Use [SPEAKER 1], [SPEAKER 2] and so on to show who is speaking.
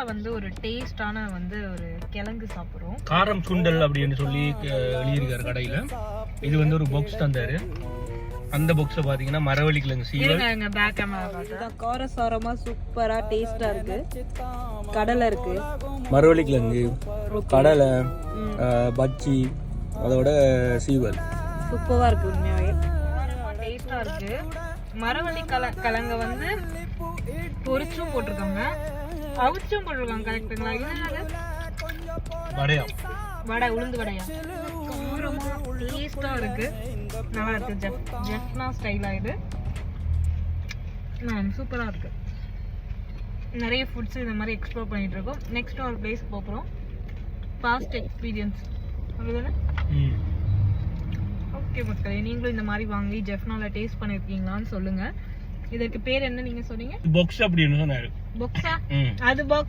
[SPEAKER 1] ஜெஃப்னால வந்து ஒரு டேஸ்டான வந்து ஒரு கிழங்கு சாப்பிடுறோம்.
[SPEAKER 2] காரம் சுண்டல் அப்படின்னு சொல்லி எழுதியிருக்காரு கடையில. இது வந்து ஒரு பாக்ஸ் தந்தாரு. அந்த பாக்ஸ்ல பாத்தீங்கன்னா மரவள்ளி கிழங்கு சீவல்.
[SPEAKER 1] பேக் கேமரா பார்த்தா
[SPEAKER 3] காரசாரமா சூப்பரா டேஸ்டா இருக்கு. கடலை இருக்கு.
[SPEAKER 2] மரவள்ளி கிழங்கு கடலை பஜ்ஜி அதோட சீவல்.
[SPEAKER 3] சூப்பரா இருக்கு உண்மையாவே.
[SPEAKER 1] டேஸ்டா இருக்கு. மரவள்ளி கல கிழங்க வந்து பொரிச்சும் போட்டிருக்காங்க. அவிச்சும் போட்டிருக்காங்க கரெக்டுங்களா இது
[SPEAKER 2] வடையா?
[SPEAKER 1] வடை உளுந்து வடையா? காரமா டேஸ்டா இருக்கு. நல்லா இருக்கு. ஜெஃப் ஜெஃப்னா ஸ்டைலா இது. சூப்பரா இருக்கு. நிறைய ஃபுட்ஸ் இந்த மாதிரி எக்ஸ்ப்ளோர் பண்ணிட்டு இருக்கோம். நெக்ஸ்ட் ஒரு பிளேஸ் போகிறோம் பாஸ்ட் எக்ஸ்பீரியன்ஸ் அப்படிதானே
[SPEAKER 2] ம்.
[SPEAKER 1] ஓகே மக்களே நீங்களும் இந்த மாதிரி வாங்கி ஜெஃப்னால டேஸ்ட் பண்ணிருக்கீங்களான்னு சொல்லுங்க. இதற்கு பேர் என்ன நீங்க சொன்னீங்க?
[SPEAKER 2] பாக்ஸ் அப்படின்னு சொன்னாரு
[SPEAKER 1] பொக்ஸா அது பாக்ஸ்